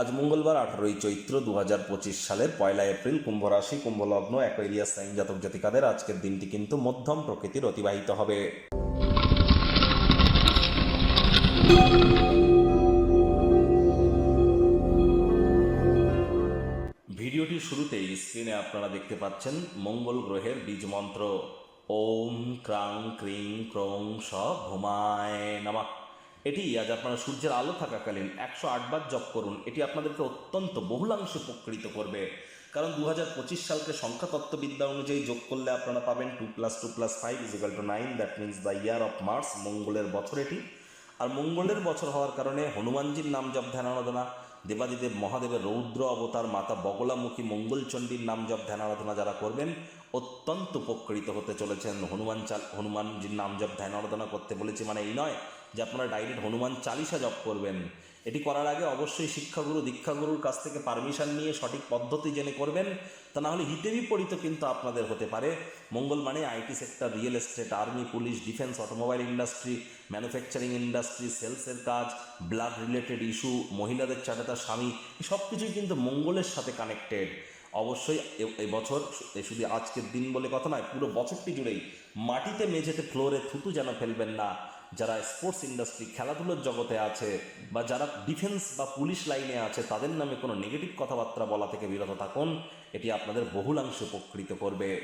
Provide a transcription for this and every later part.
আজ মঙ্গলবার, আঠারোই চৈত্র দু হাজার পঁচিশ সালের পয়লা এপ্রিল কুম্ভ রাশি কুম্ভ লগ্ন অ্যাকোয়ারিয়াস সাইন জাতক জাতিকাদের আজকের দিনটি কিন্তু মধ্যম প্রকৃতির অতিবাহিত হবে। ভিডিওটির শুরুতেই স্ক্রিনে আপনারা দেখতে পাচ্ছেন মঙ্গল গ্রহের বীজ মন্ত্র। ওম ক্রাং ক্রিং ক্রং স ভুমায় নামা। এটি আজ আপনারা সূর্যের আলো থাকাকালীন একশো আটবার জপ করুন। এটি আপনাদেরকে অত্যন্ত বহুলাংশে উপকৃত করবে। কারণ দু হাজার পঁচিশ সালকে সংখ্যাতত্ত্ববিদ্যা অনুযায়ী যোগ করলে আপনারা পাবেন two plus two plus five is equal two nine, that means the year of Mars, মঙ্গলের বছর এটি। আর মঙ্গলের বছর হওয়ার কারণে হনুমানজির নাম জপ ধ্যান আরাধনা দেবাদিদেব মহাদেবের রৌদ্র অবতার মাতা বগলামুখী মঙ্গলচণ্ডীর নাম জপ, ধ্যান আরাধনা যারা করবেন, অত্যন্ত উপকৃত হতে চলেছেন। হনুমান চাল, হনুমানজির নাম জপ, ধ্যান আরাধনা করতে বলেছি মানে এই নয় যে আপনারা ডাইরেক্ট হনুমান চালিশা জপ করবেন। এটি করার আগে অবশ্যই শিক্ষাগুরু, দীক্ষাগুরুর কাছ থেকে পারমিশন নিয়ে সঠিক পদ্ধতি জেনে করবেন। তা না হলে হিতে বিপরীত কিন্তু আপনাদের হতে পারে। মঙ্গল মানে IT sector, real estate, army, police, defence, automobile industry, manufacturing industry, সেলসের কাজ, ব্লাড রিলেটেড ইস্যু, মহিলাদের চাটাতা স্বামী সব কিছুই কিন্তু মঙ্গলের সাথে কানেক্টেড। অবশ্যই এবছর শুধু আজকের দিন বলে কথা নয়, পুরো বছরটি জুড়েই মাটিতে মেঝেতে ফ্লোরে থুতু যেন ফেলবেন না। যারা স্পোর্টস ইন্ডাস্ট্রি খেলাধুলোর জগতে আছে বা যারা ডিফেন্স বা পুলিশ লাইনে আছে, তাদের নামে কোনো নেগেটিভ কথাবার্তা বলা থেকে বিরত থাকুন। এটি আপনাদের বহুলাংশে উপকৃত করবে।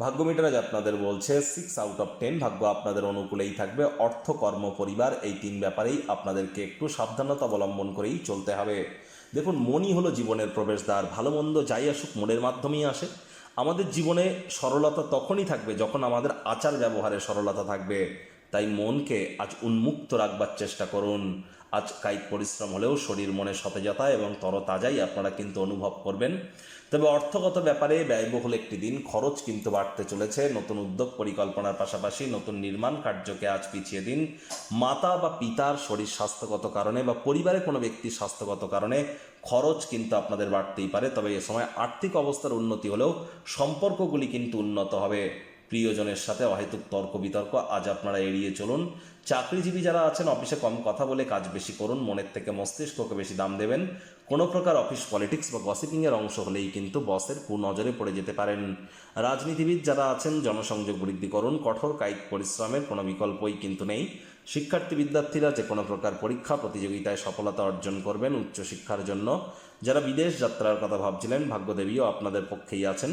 ভাগ্য মিটার আজ আপনাদের বলছে সিক্স আউট অফ টেন ভাগ্য আপনাদের অনুকূলেই থাকবে। অর্থ, কর্ম, পরিবার, এই তিন ব্যাপারেই আপনাদেরকে একটু সাবধানতা অবলম্বন করেই চলতে হবে। দেখুন, মনই হলো জীবনের প্রবেশদ্বার। ভালো মন্দ যাই আসুক, মনের মাধ্যমেই আসে। আমাদের জীবনে সরলতা তখনই থাকবে যখন আমাদের আচার ব্যবহারে সরলতা থাকবে। তাই মনকে আজ উন্মুক্ত রাখবার চেষ্টা করুন। আজ কায়িক পরিশ্রম হলেও শরীর মনে সতেজতা এবং তরতাজাই আপনারা কিন্তু অনুভব করবেন। তবে অর্থগত ব্যাপারে ব্যয়বহুল একটি দিন, খরচ কিন্তু বাড়তে চলেছে। নতুন উদ্যোগ পরিকল্পনার পাশাপাশি নতুন নির্মাণ কার্যকে আজ পিছিয়ে দিন। মাতা বা পিতার শরীর স্বাস্থ্যগত কারণে বা পরিবারে কোনো ব্যক্তির স্বাস্থ্যগত কারণে খরচ কিন্তু আপনাদের বাড়তেই পারে। তবে এ সময় আর্থিক অবস্থার উন্নতি হলেও সম্পর্কগুলি কিন্তু উন্নত হবে। প্রিয়জনের সাথে অহেতুক তর্ক বিতর্ক আজ আপনারা এড়িয়ে চলুন। চাকরিজীবী যারা আছেন, অফিসে কম কথা বলে কাজ বেশি করুন, মনের থেকে মস্তিষ্ককে বেশি দাম দেবেন। কোনো প্রকার অফিস পলিটিক্স বা গসিপিংয়ের অংশ হলেই কিন্তু বসের কুনজরে পড়ে যেতে পারেন। রাজনীতিবিদ যারা আছেন, জনসংযোগ বৃদ্ধি করুন, কঠোর কায়িক পরিশ্রমের কোনো বিকল্পই কিন্তু নেই। শিক্ষার্থী বিদ্যার্থীরা যে কোনো প্রকার পরীক্ষা, প্রতিযোগিতায় সফলতা অর্জন করবেন উচ্চশিক্ষার জন্য। যারা বিদেশ যাত্রার কথা ভাবছিলেন, ভাগ্যদেবীও আপনাদের পক্ষেই আছেন।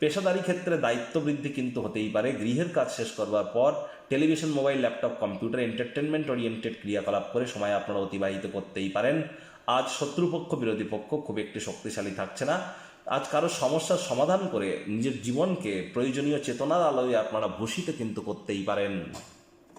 পেশাদারি ক্ষেত্রে দায়িত্ব বৃদ্ধি কিন্তু হতেই পারে। গৃহের কাজ শেষ করবার পর television, mobile, laptop, computer entertainment oriented ক্রিয়াকলাপ করে সময় আপনারা অতিবাহিত করতেই পারেন। আজ শত্রুপক্ষ, বিরোধী পক্ষ খুব একটি শক্তিশালী থাকছে না। আজ কারও সমস্যার সমাধান করে নিজের জীবনকে প্রয়োজনীয় চেতনার আলোয় আপনারা ভূষিত কিন্তু করতেই পারেন।